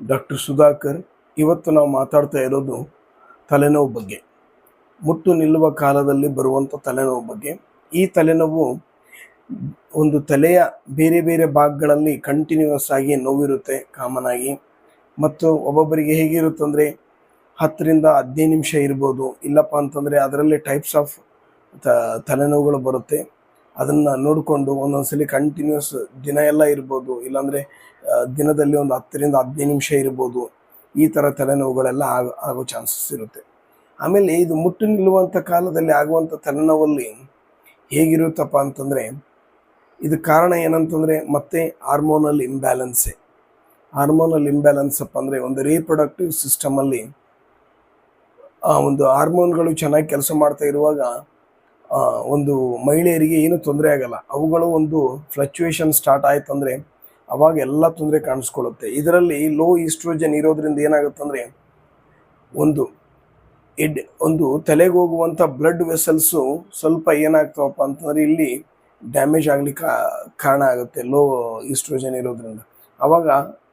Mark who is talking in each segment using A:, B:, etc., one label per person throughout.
A: Doctor Sudhakar ಇವತ್ತು ನಾವು ಮಾತಾಡ್ತಾ ಇರೋದು ತಲೆನೋವು ಬಗ್ಗೆ. ಮುಟ್ಟು ನಿಲ್ಲುವ ಕಾಲದಲ್ಲಿ ಬರುವಂಥ ತಲೆನೋವು ಬಗ್ಗೆ. ಈ ತಲೆನೋವು ಒಂದು ತಲೆಯ ಬೇರೆ ಬೇರೆ ಭಾಗಗಳಲ್ಲಿ ಕಂಟಿನ್ಯೂಸ್ ಆಗಿ ನೋವಿರುತ್ತೆ ಕಾಮನ್ ಆಗಿ. ಮತ್ತು ಒಬ್ಬೊಬ್ಬರಿಗೆ ಹೇಗಿರುತ್ತೆ ಅಂದರೆ ಹತ್ತರಿಂದ ಹದಿನೈದು ನಿಮಿಷ ಇರ್ಬೋದು. ಇಲ್ಲಪ್ಪ ಅಂತಂದರೆ ಅದರಲ್ಲಿ ಟೈಪ್ಸ್ ಆಫ್ ತಲೆನೋವುಗಳು ಬರುತ್ತೆ. ಅದನ್ನು ನೋಡಿಕೊಂಡು ಒಂದೊಂದ್ಸಲಿ ಕಂಟಿನ್ಯೂಸ್ ದಿನ ಎಲ್ಲ ಇರ್ಬೋದು. ಇಲ್ಲಾಂದರೆ ದಿನದಲ್ಲಿ ಒಂದು ಹತ್ತರಿಂದ ಹದಿನೈದು ನಿಮಿಷ ಇರ್ಬೋದು. ಈ ಥರ ತಲೆನೋವುಗಳೆಲ್ಲ ಆಗ ಚಾನ್ಸಸ್ ಇರುತ್ತೆ. ಆಮೇಲೆ ಇದು ಮುಟ್ಟು ನಿಲ್ಲುವಂಥ ಕಾಲದಲ್ಲಿ ಆಗುವಂಥ ತಲೆನೋವಲ್ಲಿ ಹೇಗಿರುತ್ತಪ್ಪ ಅಂತಂದರೆ, ಇದು ಕಾರಣ ಏನಂತಂದರೆ ಮತ್ತೆ ಹಾರ್ಮೋನಲ್ ಇಂಬ್ಯಾಲೆನ್ಸೇ ಹಾರ್ಮೋನಲ್ ಇಂಬ್ಯಾಲೆನ್ಸ್ ಅಪ್ಪ ಅಂದರೆ ಒಂದು ರೀಪ್ರೊಡಕ್ಟಿವ್ ಸಿಸ್ಟಮಲ್ಲಿ ಒಂದು ಹಾರ್ಮೋನ್ಗಳು ಚೆನ್ನಾಗಿ ಕೆಲಸ ಮಾಡ್ತಾ ಇರುವಾಗ ಒಂದು ಮಹಿಳೆಯರಿಗೆ ಏನು ತೊಂದರೆ ಆಗಲ್ಲ. ಅವುಗಳು ಒಂದು ಫ್ಲಕ್ಚುಯೇಷನ್ ಸ್ಟಾರ್ಟ್ ಆಯ್ತು ಅಂದರೆ ಅವಾಗ ಎಲ್ಲ ತೊಂದರೆ ಕಾಣಿಸ್ಕೊಳ್ಳುತ್ತೆ. ಇದರಲ್ಲಿ ಲೋ ಈಸ್ಟ್ರೋಜನ್ ಇರೋದ್ರಿಂದ ಏನಾಗುತ್ತೆ ಅಂದರೆ ಒಂದು ಎಡ್, ಒಂದು ತಲೆಗೆ ಹೋಗುವಂಥ ಬ್ಲಡ್ ವೆಸಲ್ಸು ಸ್ವಲ್ಪ ಏನಾಗ್ತಾವಪ್ಪ ಅಂತಂದರೆ ಇಲ್ಲಿ ಡ್ಯಾಮೇಜ್ ಆಗಲಿಕ್ಕೆ ಕಾರಣ ಆಗುತ್ತೆ ಲೋ ಈಸ್ಟ್ರೋಜನ್ ಇರೋದ್ರಿಂದ. ಅವಾಗ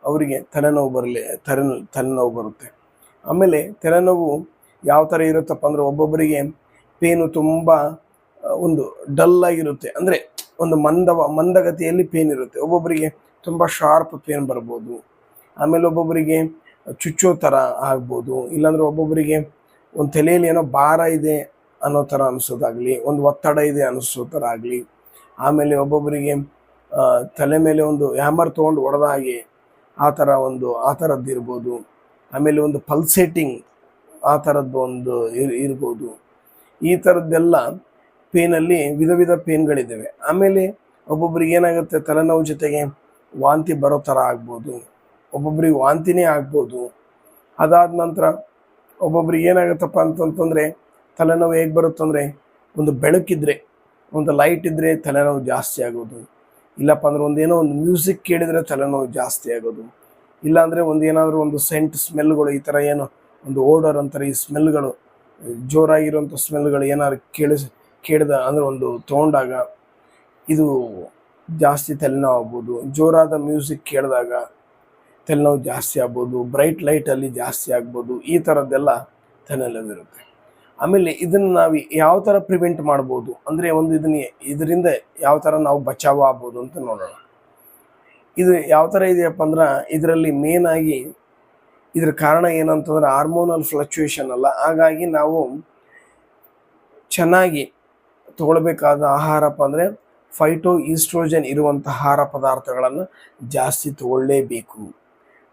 A: ಅವರಿಗೆ ತಲೆನೋವು ಬರಲಿ, ತಲೆ, ತಲೆನೋವು ಬರುತ್ತೆ. ಆಮೇಲೆ ತಲೆನೋವು ಯಾವ ಥರ ಇರುತ್ತಪ್ಪ ಅಂದರೆ ಒಬ್ಬೊಬ್ಬರಿಗೆ ಪೇನು ತುಂಬ ಒಂದು ಡಲ್ ಆಗಿರುತ್ತೆ. ಅಂದರೆ ಒಂದು ಮಂದವ, ಮಂದಗತಿಯಲ್ಲಿ ಪೇನ್ ಇರುತ್ತೆ. ಒಬ್ಬೊಬ್ಬರಿಗೆ ತುಂಬ ಶಾರ್ಪ್ ಪೇನ್ ಬರ್ಬೋದು. ಆಮೇಲೆ ಒಬ್ಬೊಬ್ಬರಿಗೆ ಚುಚ್ಚೋ ಥರ ಆಗ್ಬೋದು. ಇಲ್ಲಾಂದ್ರೆ ಒಬ್ಬೊಬ್ಬರಿಗೆ ಒಂದು ತಲೆಯಲ್ಲಿ ಏನೋ ಭಾರ ಇದೆ ಅನ್ನೋ ಥರ ಅನಿಸೋದಾಗಲಿ, ಒಂದು ಒತ್ತಡ ಇದೆ ಅನಿಸೋ ಥರ ಆಗಲಿ. ಆಮೇಲೆ ಒಬ್ಬೊಬ್ಬರಿಗೆ ತಲೆ ಮೇಲೆ ಒಂದು ಹ್ಯಾಮರ್ ತೊಗೊಂಡು ಹೊಡೆದ ಹಾಗೆ ಆ ಥರ ಒಂದು, ಆ ಥರದ್ದು ಇರ್ಬೋದು. ಆಮೇಲೆ ಒಂದು ಪಲ್ಸೇಟಿಂಗ್ ಆ ಥರದ್ದು ಒಂದು ಇರ್ ಇರ್ಬೋದು. ಈ ಥರದ್ದೆಲ್ಲ ಪೇನಲ್ಲಿ ವಿಧ ವಿಧ ಪೇನ್ಗಳಿದ್ದಾವೆ ಆಮೇಲೆ ಒಬ್ಬೊಬ್ರಿಗೆ ಏನಾಗುತ್ತೆ? ತಲೆನೋವು ಜೊತೆಗೆ ವಾಂತಿ ಬರೋ ಥರ ಆಗ್ಬೋದು. ಒಬ್ಬೊಬ್ರಿಗೆ ವಾಂತಿನೇ ಆಗ್ಬೋದು. ಅದಾದ ನಂತರ ಒಬ್ಬೊಬ್ರಿಗೆ ಏನಾಗುತ್ತಪ್ಪ ಅಂತಂತಂದರೆ ತಲೆನೋವು ಹೇಗೆ ಬರುತ್ತಂದರೆ ಒಂದು ಬೆಳಕಿದ್ರೆ, ಒಂದು ಲೈಟ್ ಇದ್ದರೆ ತಲೆನೋವು ಜಾಸ್ತಿ ಆಗೋದು. ಇಲ್ಲಪ್ಪ ಅಂದ್ರೆ ಒಂದೇನೋ ಒಂದು ಮ್ಯೂಸಿಕ್ ಕೇಳಿದರೆ ತಲೆನೋವು ಜಾಸ್ತಿ ಆಗೋದು. ಇಲ್ಲಾಂದರೆ ಒಂದು ಏನಾದರೂ ಒಂದು ಸೆಂಟ್ ಸ್ಮೆಲ್ಗಳು ಈ ಥರ ಏನು ಒಂದು ಓಡರ್ ಅಂತಾರೆ, ಈ ಸ್ಮೆಲ್ಗಳು ಜೋರಾಗಿರುವಂಥ ಸ್ಮೆಲ್ಗಳು ಏನಾದ್ರು ಕೇಳಿಸ್ ಕೇಳಿದ ಅಂದರೆ ಒಂದು ತೊಗೊಂಡಾಗ ಇದು ಜಾಸ್ತಿ ತಲೆನೋವು ಆಗ್ಬೋದು. ಜೋರಾದ ಮ್ಯೂಸಿಕ್ ಕೇಳಿದಾಗ ತಲೆನೋವು ಜಾಸ್ತಿ ಆಗ್ಬೋದು. ಬ್ರೈಟ್ ಲೈಟಲ್ಲಿ ಜಾಸ್ತಿ ಆಗ್ಬೋದು. ಈ ಥರದ್ದೆಲ್ಲ ತಲೆನೋವಿರುತ್ತೆ. ಆಮೇಲೆ ಇದನ್ನು ನಾವು ಯಾವ ಥರ ಪ್ರಿವೆಂಟ್ ಮಾಡ್ಬೋದು? ಅಂದರೆ ಒಂದು ಇದನ್ನ ಇದರಿಂದ ಯಾವ ಥರ ನಾವು ಬಚಾವ್ ಆಗ್ಬೋದು ಅಂತ ನೋಡೋಣ. ಇದು ಯಾವ ಥರ ಇದೆಯಪ್ಪ ಅಂದ್ರೆ ಇದರಲ್ಲಿ ಮೇನಾಗಿ ಇದ್ರ ಕಾರಣ ಏನಂತಂದ್ರೆ ಹಾರ್ಮೋನಲ್ ಫ್ಲಕ್ಚುಯೇಷನ್ ಅಲ್ಲ. ಹಾಗಾಗಿ ನಾವು ಚೆನ್ನಾಗಿ ತಗೊಳ್ಬೇಕಾದ ಆಹಾರಪ್ಪ ಅಂದರೆ ಫೈಟೋ ಈಸ್ಟ್ರೋಜನ್ ಇರುವಂಥ ಆಹಾರ ಪದಾರ್ಥಗಳನ್ನು ಜಾಸ್ತಿ ತಗೊಳ್ಳೇಬೇಕು.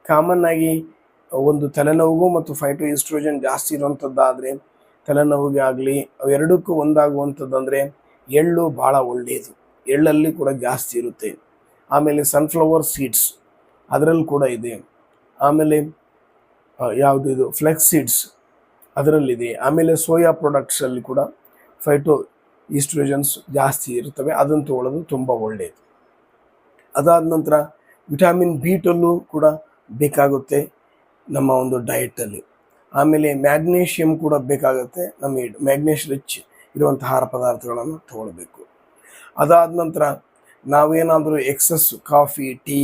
A: ಕಾಮನ್ ಆಗಿ ಒಂದು ತಲೆನೋವಿಗೂ ಮತ್ತು ಫೈಟೋ ಈಸ್ಟ್ರೋಜನ್ ಜಾಸ್ತಿ ಇರುವಂಥದ್ದಾದರೆ ತಲೆನೋವಿಗೆ ಆಗಲಿ, ಅವೆರಡಕ್ಕೂ ಒಂದಾಗುವಂಥದ್ದಂದರೆ ಎಳ್ಳು ಭಾಳ ಒಳ್ಳೆಯದು ಎಳ್ಳಲ್ಲಿ ಕೂಡ ಜಾಸ್ತಿ ಇರುತ್ತೆ. ಆಮೇಲೆ ಸನ್ಫ್ಲವರ್ ಸೀಡ್ಸ್ ಅದರಲ್ಲಿ ಕೂಡ ಇದೆ. ಆಮೇಲೆ ಯಾವುದು ಇದು? ಫ್ಲೆಕ್ಸ್ ಸೀಡ್ಸ್ ಅದರಲ್ಲಿದೆ. ಆಮೇಲೆ ಸೋಯಾ ಪ್ರಾಡಕ್ಟ್ಸಲ್ಲಿ ಕೂಡ ಫೈಟೋ ಈಸ್ಟ್ರೋಜನ್ಸ್ ಜಾಸ್ತಿ ಇರುತ್ತವೆ, ಅದನ್ನು ತೊಗೊಳ್ಳೋದು ತುಂಬ ಒಳ್ಳೆಯದು ಅದಾದ ನಂತರ ವಿಟಾಮಿನ್ ಬಿ ಟಲ್ಲೂ ಕೂಡ ಬೇಕಾಗುತ್ತೆ ನಮ್ಮ ಒಂದು ಡಯಟಲ್ಲಿ. ಆಮೇಲೆ ಮ್ಯಾಗ್ನೇಷಿಯಮ್ ಕೂಡ ಬೇಕಾಗುತ್ತೆ ನಮ್ಮ ಮ್ಯಾಗ್ನೇಷ್ ರಿಚ್ ಇರುವಂಥ ಆಹಾರ ಪದಾರ್ಥಗಳನ್ನು ತಗೊಳ್ಬೇಕು. ಅದಾದ ನಂತರ ನಾವೇನಾದರೂ ಎಕ್ಸಸ್ ಕಾಫಿ, ಟೀ,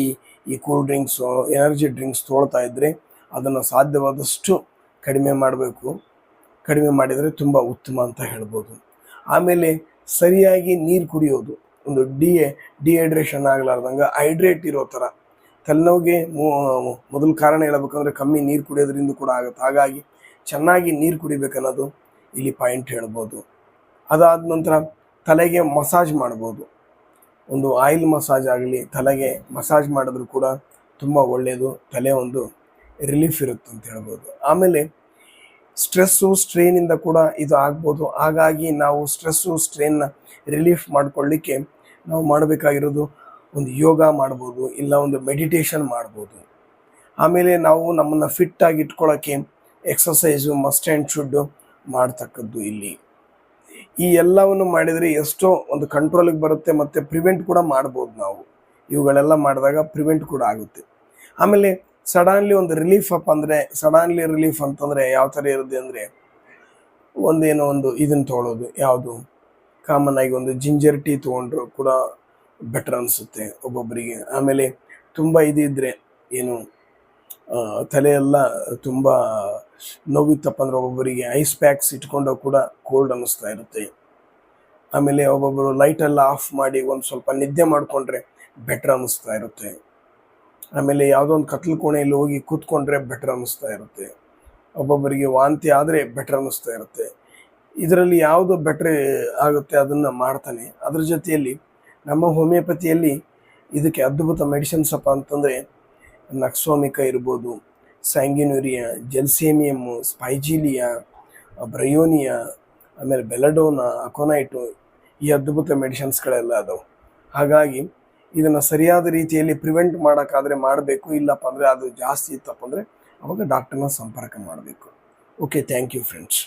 A: ಈ ಕೂಲ್ ಡ್ರಿಂಕ್ಸು, ಎನರ್ಜಿ ಡ್ರಿಂಕ್ಸ್ ತೊಗೊಳ್ತಾ ಇದ್ದರೆ ಅದನ್ನು ಸಾಧ್ಯವಾದಷ್ಟು ಕಡಿಮೆ ಮಾಡಬೇಕು. ಕಡಿಮೆ ಮಾಡಿದರೆ ತುಂಬ ಉತ್ತಮ ಅಂತ ಹೇಳ್ಬೋದು. ಆಮೇಲೆ ಸರಿಯಾಗಿ ನೀರು ಕುಡಿಯೋದು. ಒಂದು ಡಿ ಡಿಹೈಡ್ರೇಷನ್ ಆಗಲಾರ್ದಂಗೆ ಹೈಡ್ರೇಟ್ ಇರೋ ಥರ ತಲೆನೋವಿಗೆ ಮೊದಲು ಕಾರಣ ಹೇಳಬೇಕಂದ್ರೆ ಕಮ್ಮಿ ನೀರು ಕುಡಿಯೋದ್ರಿಂದ ಕೂಡ ಆಗುತ್ತೆ. ಹಾಗಾಗಿ ಚೆನ್ನಾಗಿ ನೀರು ಕುಡಿಬೇಕನ್ನೋದು ಇಲ್ಲಿ ಪಾಯಿಂಟ್ ಹೇಳ್ಬೋದು. ಅದಾದ ನಂತರ ತಲೆಗೆ ಮಸಾಜ್ ಮಾಡ್ಬೋದು. ಒಂದು ಆಯಿಲ್ ಮಸಾಜ್ ಆಗಲಿ, ತಲೆಗೆ ಮಸಾಜ್ ಮಾಡಿದ್ರು ಕೂಡ ತುಂಬ ಒಳ್ಳೆಯದು ತಲೆ ಒಂದು ರಿಲೀಫ್ ಇರುತ್ತೆ ಅಂತ ಹೇಳ್ಬೋದು. ಆಮೇಲೆ ಸ್ಟ್ರೆಸ್ಸು ಸ್ಟ್ರೈನಿಂದ ಕೂಡ ಇದು ಆಗ್ಬೋದು. ಹಾಗಾಗಿ ನಾವು ಸ್ಟ್ರೆಸ್ಸು ಸ್ಟ್ರೈನ್ನ ರಿಲೀಫ್ ಮಾಡಿಕೊಳ್ಳಿಕ್ಕೆ ನಾವು ಮಾಡಬೇಕಾಗಿರೋದು ಒಂದು ಯೋಗ ಮಾಡ್ಬೋದು, ಇಲ್ಲ ಒಂದು ಮೆಡಿಟೇಷನ್ ಮಾಡ್ಬೋದು. ಆಮೇಲೆ ನಾವು ನಮ್ಮನ್ನು ಫಿಟ್ಟಾಗಿ ಇಟ್ಕೊಳ್ಳೋಕ್ಕೆ ಎಕ್ಸಸೈಸು ಮಸ್ಟ್ ಆ್ಯಂಡ್ ಶುಡ್ ಮಾಡ್ತಕ್ಕದ್ದು ಇಲ್ಲಿ. ಈ ಎಲ್ಲವನ್ನು ಮಾಡಿದರೆ ಎಷ್ಟೋ ಒಂದು ಕಂಟ್ರೋಲಿಗೆ ಬರುತ್ತೆ, ಮತ್ತು ಪ್ರಿವೆಂಟ್ ಕೂಡ ಮಾಡ್ಬೋದು ನಾವು. ಇವುಗಳೆಲ್ಲ ಮಾಡಿದಾಗ ಪ್ರಿವೆಂಟ್ ಕೂಡ ಆಗುತ್ತೆ. ಆಮೇಲೆ ಸಡನ್ಲಿ ಒಂದು ರಿಲೀಫ್ ಅಪ್ ಅಂದರೆ, ಸಡನ್ಲಿ ರಿಲೀಫ್ ಅಂತಂದರೆ ಯಾವ ಥರ ಇರುತ್ತೆ ಅಂದರೆ, ಒಂದೇನೋ ಒಂದು ಇದನ್ನು ತೊಗೊಳ್ಳೋದು ಯಾವುದು ಕಾಮನ್ ಆಗಿ ಒಂದು ಜಿಂಜರ್ ಟೀ ತೊಗೊಂಡ್ರು ಕೂಡ ಬೆಟರ್ ಅನಿಸುತ್ತೆ ಒಬ್ಬೊಬ್ಬರಿಗೆ ಆಮೇಲೆ ತುಂಬ ಇದಿದ್ದರೆ ಏನು ತಲೆಯೆಲ್ಲ ತುಂಬ ನೋವಿತ್ತಪ್ಪ ಅಂದ್ರೆ ಒಬ್ಬೊಬ್ಬರಿಗೆ ಐಸ್ ಪ್ಯಾಕ್ಸ್ ಇಟ್ಕೊಂಡು ಕೂಡ ಕೋಲ್ಡ್ ಅನ್ನಿಸ್ತಾ ಇರುತ್ತೆ. ಆಮೇಲೆ ಒಬ್ಬೊಬ್ಬರು ಲೈಟೆಲ್ಲ ಆಫ್ ಮಾಡಿ ಒಂದು ಸ್ವಲ್ಪ ನಿದ್ದೆ ಮಾಡಿಕೊಂಡ್ರೆ ಬೆಟರ್ ಅನ್ನಿಸ್ತಾ ಇರುತ್ತೆ. ಆಮೇಲೆ ಯಾವುದೋ ಒಂದು ಕತ್ಲು ಕೋಣೆಯಲ್ಲಿ ಹೋಗಿ ಕೂತ್ಕೊಂಡ್ರೆ ಬೆಟ್ರ್ ಅನ್ನಿಸ್ತಾ ಇರುತ್ತೆ. ಒಬ್ಬೊಬ್ಬರಿಗೆ ವಾಂತಿ ಆದರೆ ಬೆಟ್ರ್ ಅನ್ನಿಸ್ತಾ ಇರುತ್ತೆ. ಇದರಲ್ಲಿ ಯಾವುದು ಬೆಟ್ರ್ ಆಗುತ್ತೆ ಅದನ್ನು ಮಾಡ್ತಾನೆ. ಅದ್ರ ಜೊತೆಯಲ್ಲಿ ನಮ್ಮ ಹೋಮಿಯೋಪತಿಯಲ್ಲಿ ಇದಕ್ಕೆ ಅದ್ಭುತ ಮೆಡಿಸಿನ್ಸ್ ಅಪ್ಪ ಅಂತಂದರೆ ನಕ್ಸೋಮಿಕ ಇರ್ಬೋದು ಸ್ಯಾಂಗಿನೂರಿಯಾ ಜೆಲ್ಸೇಮಿಯಮ್ಮು ಸ್ಪೈಜಿಲಿಯಾ ಬ್ರಯೋನಿಯಾ ಆಮೇಲೆ ಬೆಲಡೋನಾ ಅಕೋನೈಟು ಈ ಅದ್ಭುತ ಮೆಡಿಸಿನ್ಸ್ಗಳೆಲ್ಲ ಅದಾವೆ. ಹಾಗಾಗಿ ಇದನ್ನು ಸರಿಯಾದ ರೀತಿಯಲ್ಲಿ ಪ್ರಿವೆಂಟ್ ಮಾಡೋಕ್ಕಾದರೆ ಮಾಡಬೇಕು, ಇಲ್ಲಪ್ಪ ಅಂದರೆ ಅದು ಜಾಸ್ತಿ ಇತ್ತಪ್ಪ ಅಂದರೆ ಅವಾಗ ಡಾಕ್ಟರ್ನ ಸಂಪರ್ಕ ಮಾಡಬೇಕು. Okay thank you friends